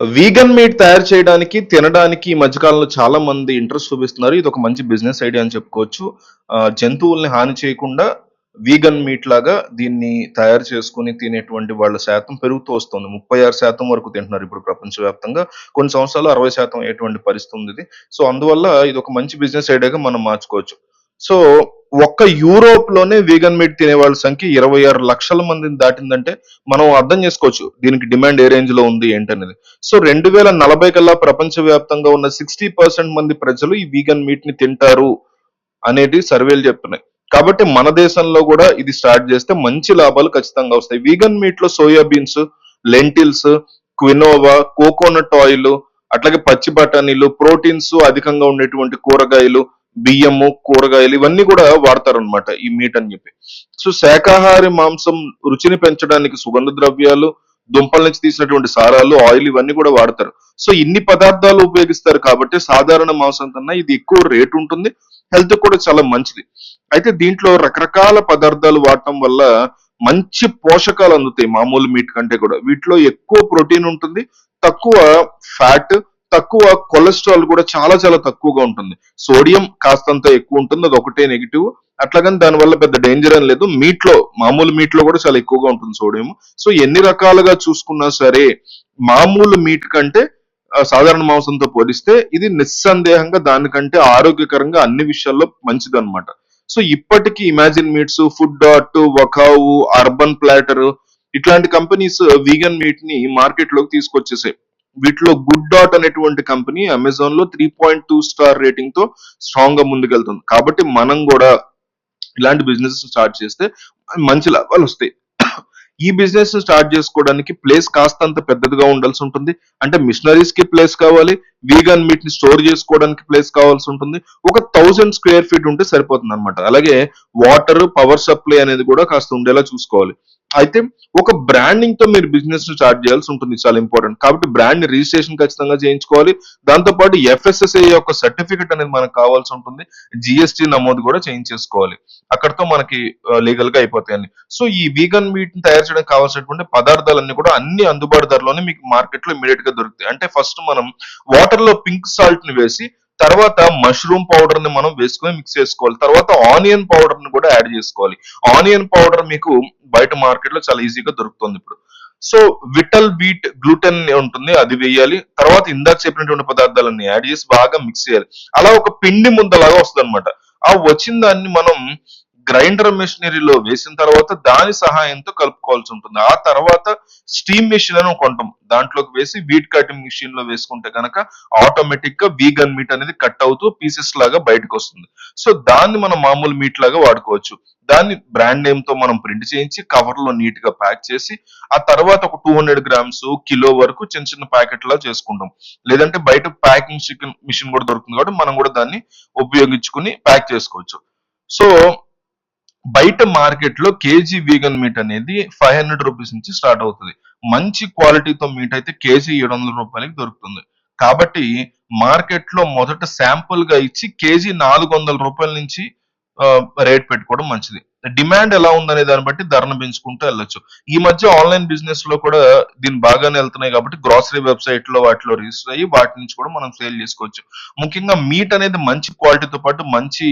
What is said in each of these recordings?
Vegan meet తయారు చేయడానికి తినడానికి ఈ మధ్యకాలంలో చాలా మంది ఇంట్రెస్ట్ చూపిస్తున్నారు. ఇది ఒక మంచి బిజినెస్ ఐడియా అని చెప్పుకోవచ్చు. జంతువుల్ని హాని చేయకుండా వీగన్ మీట్ లాగా దీన్ని తయారు చేసుకుని తినేటువంటి వాళ్ళ శాతం పెరుగుతూ వస్తుంది. ముప్పై ఆరు శాతం వరకు తింటున్నారు ఇప్పుడు ప్రపంచవ్యాప్తంగా. కొన్ని సంవత్సరాలు అరవై శాతం అయ్యేటువంటి పరిస్థితి ఉంది ఇది. సో అందువల్ల ఇది ఒక మంచి బిజినెస్ ఐడియాగా మనం మార్చుకోవచ్చు. సో ఒక్క యూరోప్లోనే వీగన్ మీట్ తినే వాళ్ళ సంఖ్య ఇరవై ఆరు లక్షల మందిని దాటిందంటే మనం అర్థం చేసుకోవచ్చు దీనికి డిమాండ్ ఏ రేంజ్లో ఉంది ఏంటనేది. సో రెండు వేల నలభై కల్లా ప్రపంచవ్యాప్తంగా ఉన్న సిక్స్టీ పర్సెంట్ మంది ప్రజలు ఈ వీగన్ మీట్ని తింటారు అనేది సర్వేలు చెప్తున్నాయి. కాబట్టి మన దేశంలో కూడా ఇది స్టార్ట్ చేస్తే మంచి లాభాలు ఖచ్చితంగా వస్తాయి. వీగన్ మీట్లో soya beans lentils quinoa coconut oil అట్లాగే పచ్చి బఠానీలు ప్రోటీన్స్ అధికంగా ఉండేటువంటి కూరగాయలు బియ్యము కూరగాయలు ఇవన్నీ కూడా వాడతారు అనమాట ఈ మీట్ అని చెప్పి. సో శాకాహారి మాంసం రుచిని పెంచడానికి సుగంధ ద్రవ్యాలు దుంపల నుంచి తీసినటువంటి సారాలు ఆయిల్ ఇవన్నీ కూడా వాడతారు. సో ఇన్ని పదార్థాలు ఉపయోగిస్తారు కాబట్టి సాధారణ మాంసం కన్నా ఇది ఎక్కువ రేటు ఉంటుంది హెల్త్ కూడా చాలా మంచిది. అయితే దీంట్లో రకరకాల పదార్థాలు వాడటం వల్ల మంచి పోషకాలు అందుతాయి మామూలు మీట్ కంటే కూడా. వీటిలో ఎక్కువ ప్రోటీన్ ఉంటుంది తక్కువ ఫ్యాట్ తక్కువ కొలెస్ట్రాల్ కూడా చాలా చాలా తక్కువగా ఉంటుంది. సోడియం కాస్తంత ఎక్కువ ఉంటుంది అది ఒకటే నెగిటివ్ అట్లాగని దానివల్ల పెద్ద డేంజర్ అని లేదు. మీట్లో మామూలు మీట్లో కూడా చాలా ఎక్కువగా ఉంటుంది సోడియం. సో ఎన్ని రకాలుగా చూసుకున్నా సరే మామూలు మీట్ కంటే సాధారణ మాంసంతో పోలిస్తే ఇది నిస్సందేహంగా దానికంటే ఆరోగ్యకరంగా అన్ని విషయాల్లో మంచిది అనమాట సో ఇప్పటికీ ఇమాజిన్ మీట్స్ ఫుడ్ డాట్ వకావు అర్బన్ ప్లాటర్ ఇట్లాంటి కంపెనీస్ వీగన్ మీట్ని మార్కెట్లోకి తీసుకొచ్చేసాయి. వీటిలో గుడ్ డాట్ అనేటువంటి కంపెనీ అమెజాన్లో త్రీ పాయింట్ టూ స్టార్ రేటింగ్తో స్ట్రాంగ్గా ముందుకెళ్తుంది. కాబట్టి మనం కూడా ఇలాంటి బిజినెస్ స్టార్ట్ చేస్తే మంచి లాభాలు వస్తాయి. ఈ బిజినెస్ స్టార్ట్ చేసుకోవడానికి ప్లేస్ కాస్తంత పెద్దదిగా ఉండాల్సి ఉంటుంది. అంటే మిషనరీస్కి ప్లేస్ కావాలి వీగన్ మీట్ని స్టోర్ చేసుకోవడానికి ప్లేస్ కావాల్సి ఉంటుంది. ఒక థౌజండ్ స్క్వేర్ ఫీట్ ఉంటే సరిపోతుంది అనమాట అలాగే వాటర్ పవర్ సప్లై అనేది కూడా కాస్త ఉండేలా చూసుకోవాలి. అయితే ఒక బ్రాండింగ్తో మీరు బిజినెస్ స్టార్ట్ చేయాల్సి ఉంటుంది. చాలా ఇంపార్టెంట్ కాబట్టి బ్రాండ్ రిజిస్ట్రేషన్ ఖచ్చితంగా చేయించుకోవాలి. దాంతో పాటు ఎఫ్ఎస్ఎస్ఐ యొక్క సర్టిఫికెట్ అనేది మనకు కావాల్సి ఉంటుంది. జిఎస్టి నమోదు కూడా చేయించేసుకోవాలి. అక్కడతో మనకి లీగల్గా అయిపోతాయండి సో ఈ వీగన్ మీట్ని తయారు చేయడానికి కావాల్సినటువంటి పదార్థాలన్నీ కూడా అన్ని అందుబాటు ధరలోనే మీకు మార్కెట్లో ఇమీడియట్గా దొరుకుతాయి. అంటే ఫస్ట్ మనం వాటర్ లో పింక్ సాల్ట్ని వేసి తర్వాత మష్రూమ్ పౌడర్ని మనం వేసుకొని మిక్స్ చేసుకోవాలి. తర్వాత ఆనియన్ పౌడర్ని కూడా యాడ్ చేసుకోవాలి. ఆనియన్ పౌడర్ మీకు బయట మార్కెట్లో చాలా ఈజీగా దొరుకుతుంది ఇప్పుడు. సో విటల్ వీట్ గ్లూటెన్ ఉంటుంది అది వేయాలి. తర్వాత ఇందాక చెప్పినటువంటి పదార్థాలన్నీ యాడ్ చేసి బాగా మిక్స్ చేయాలి. అలా ఒక పిండి ముద్దలాగా వస్తుంది అనమాట ఆ వచ్చిన దాన్ని మనం గ్రైండర్ మెషినరీలో వేసిన తర్వాత దాని సహాయంతో కలుపుకోవాల్సి ఉంటుంది. ఆ తర్వాత స్టీమ్ మెషిన్ అని కొంటాం దాంట్లోకి వేసి వీట్ కటింగ్ మిషన్లో వేసుకుంటే కనుక ఆటోమేటిక్గా వీగన్ మీట్ అనేది కట్ అవుతూ పీసెస్ లాగా బయటకు వస్తుంది. సో దాన్ని మనం మామూలు మీట్ లాగా వాడుకోవచ్చు. దాన్ని బ్రాండ్ నేమ్తో మనం ప్రింట్ చేయించి కవర్లో నీట్గా ప్యాక్ చేసి ఆ తర్వాత ఒక టూ హండ్రెడ్ గ్రామ్స్ కిలో వరకు చిన్న చిన్న ప్యాకెట్ లా చేసుకుంటాం. లేదంటే బయట ప్యాకింగ్ చికెన్ మిషన్ కూడా దొరుకుతుంది కాబట్టి మనం కూడా దాన్ని ఉపయోగించుకుని ప్యాక్ చేసుకోవచ్చు. సో బయట మార్కెట్లో కేజీ వీగన్ మీట్ అనేది ఫైవ్ హండ్రెడ్ రూపీస్ నుంచి స్టార్ట్ అవుతుంది. మంచి క్వాలిటీతో మీట్ అయితే కేజీ ఏడు వందల రూపాయలకి దొరుకుతుంది. కాబట్టి మార్కెట్లో మొదట శాంపుల్గా ఇచ్చి కేజీ నాలుగు వందల రూపాయల నుంచి రేట్ పెట్టుకోవడం మంచిది. డిమాండ్ ఎలా ఉందనే దాన్ని బట్టి ధరను పెంచుకుంటూ వెళ్ళొచ్చు. ఈ మధ్య ఆన్లైన్ బిజినెస్లో కూడా దీని బాగానే వెళ్తున్నాయి కాబట్టి గ్రాసరీ వెబ్సైట్లో వాటిలో రిజిస్టర్ అయ్యి వాటి నుంచి కూడా మనం సేల్ చేసుకోవచ్చు. ముఖ్యంగా మీట్ అనేది మంచి క్వాలిటీతో పాటు మంచి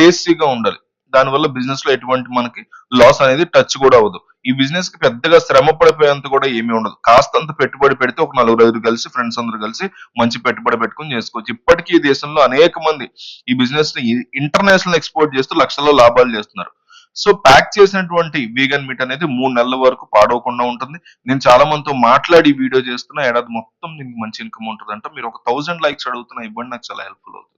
టేస్టీగా ఉండాలి. దానివల్ల బిజినెస్లో ఎటువంటి మనకి లాస్ అనేది టచ్ కూడా అవ్వదు. ఈ బిజినెస్కి పెద్దగా శ్రమ పడిపోయేంత కూడా ఏమీ ఉండదు. కాస్తంత పెట్టుబడి పెడితే ఒక నలుగురు ఐదు కలిసి ఫ్రెండ్స్ అందరూ కలిసి మంచి పెట్టుబడి పెట్టుకుని చేసుకోవచ్చు. ఇప్పటికీ ఈ దేశంలో అనేక మంది ఈ బిజినెస్ని ఇంటర్నేషనల్ ఎక్స్పోర్ట్ చేస్తూ లక్షల్లో లాభాలు చేస్తున్నారు. సో ప్యాక్ చేసినటువంటి వీగన్ మీట్ అనేది మూడు నెలల వరకు పాడవకుండా ఉంటుంది. నేను చాలా మందితో మాట్లాడి వీడియో చేస్తున్నా. ఏడాది మొత్తం దీనికి మంచి ఇన్కమ్ ఉంటుంది అంటే మీరు ఒక థౌసండ్ లైక్స్ అడుగుతున్నా ఇవ్వండి నాకు చాలా హెల్ప్ఫుల్ అవుతుంది.